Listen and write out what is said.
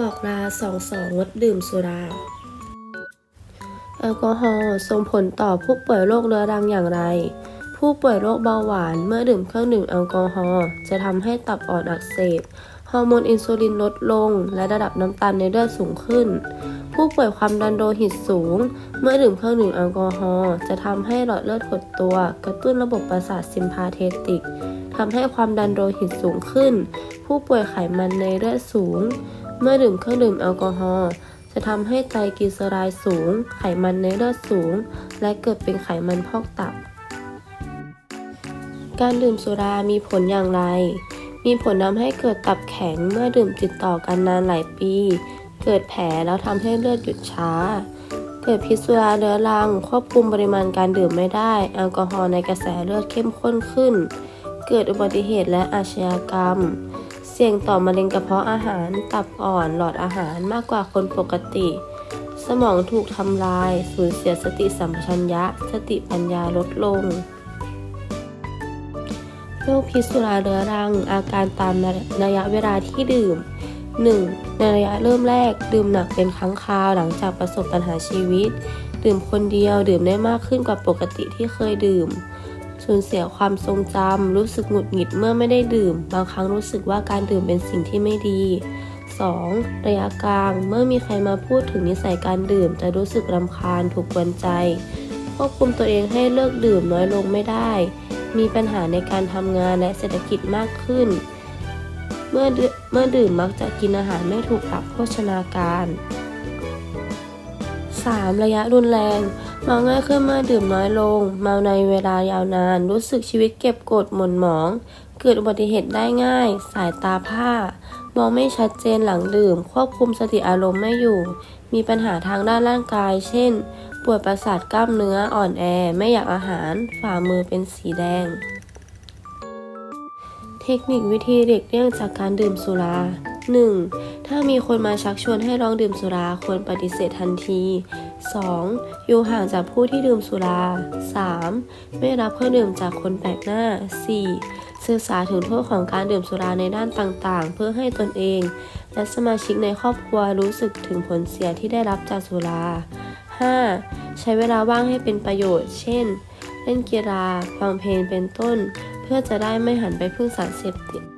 บอกลาสองสองงดดื่มสุรา แอลกอฮอล์ส่งผลต่อผู้ป่วยโรคเรื้อรังอย่างไร ผู้ป่วยโรคเบาหวานเมื่อดื่มเครื่องดื่มแอลกอฮอล์จะทำให้ตับอ่อนอักเสบ ฮอร์โมนอินซูลินลดลง และระดับน้ำตาลในเลือดสูงขึ้น ผู้ป่วยความดันโลหิตสูง เมื่อดื่มเครื่องดื่มแอลกอฮอล์จะทำให้หลอดเลือดหดตัว กระตุ้นระบบประสาทซิมพาเทติกทำให้ความดันโลหิตสูงขึ้น ผู้ป่วยไขมันในเลือดสูง เมื่อดื่มเครื่องดื่มแอลกอฮอล์จะทำให้ไตรกลีเซอไรด์สูง ไขมันในเลือดสูง และเกิดเป็นไขมันพอกตับ การดื่มสุรามีผลอย่างไร มีผลทำให้เกิดตับแข็งเมื่อดื่มติดต่อกันนานหลายปี เกิดแผลแล้วทำให้เลือดหยุดช้า เกิดพิษสุราเรื้อรัง ควบคุมปริมาณการดื่มไม่ได้ แอลกอฮอล์ในกระแสเลือดเข้มข้นขึ้น เกิดอุบัติเหตุและอาชญากรรม เสี่ยงต่อมะเร็งกระเพาะอาหาร ตับอ่อน หลอดอาหารมากกว่าคนปกติ สมองถูกทำลาย สูญเสียสติสัมปชัญญะ สติปัญญาลดลง โรคพิษสุราเรื้อรัง อาการตามระยะเวลาที่ดื่ม 1. ในระยะเริ่มแรก ดื่มหนักเป็นครั้งคราวหลังจากประสบปัญหาชีวิต ดื่มคนเดียวดื่มได้มากขึ้นกว่าปกติที่เคยดื่ม สูญเสียความทรงจำ รู้สึกหงุดหงิดเมื่อไม่ได้ดื่ม บางครั้งรู้สึกว่าการดื่มเป็นสิ่งที่ไม่ดี 2. ระยะกลาง เมื่อมีใครมาพูดถึงนิสัยการดื่ม จะรู้สึกรำคาญ ถูกกวนใจ ควบคุมตัวเองให้เลิกดื่มน้อยลงไม่ได้ มีปัญหาในการทำงานและเศรษฐกิจมากขึ้น เมื่อเมื่อดื่มมักจะกินอาหารไม่ถูกหลักโภชนาการ 3. ระยะรุนแรง เมาง่ายขึ้นเมื่อดื่มน้อยลง เมาในเวลายาวนาน รู้สึกชีวิตเก็บกดหม่นหมอง เกิดอุบัติเหตุได้ง่าย สายตาผ้า มองไม่ชัดเจนหลังดื่ม ควบคุมสติอารมณ์ไม่อยู่ มีปัญหาทางด้านร่างกาย เช่น ปวดประสาทกล้ามเนื้ออ่อนแอ ไม่อยากอาหาร ฝ่ามือเป็นสีแดง เทคนิควิธีเด็กเลี่ยงจากการดื่มสุรา 1. ถ้ามีคนมาชักชวนให้ลองดื่มสุราควรปฏิเสธทันที 2. อยู่ห่างจากผู้ที่ดื่มสุรา 3. ไม่รับเครื่องดื่มจากคนแปลกหน้า 4. ศึกษาถึงโทษของการดื่มสุราในด้านต่างๆ เพื่อให้ตนเอง และสมาชิกในครอบครัวรู้สึกถึงผลเสียที่ได้รับจากสุรา 5. ใช้เวลาว่างให้เป็นประโยชน์ เช่น เล่นกีฬา ฟังเพลงเป็นต้น เพื่อจะได้ไม่หันไปพึ่งสารเสพติด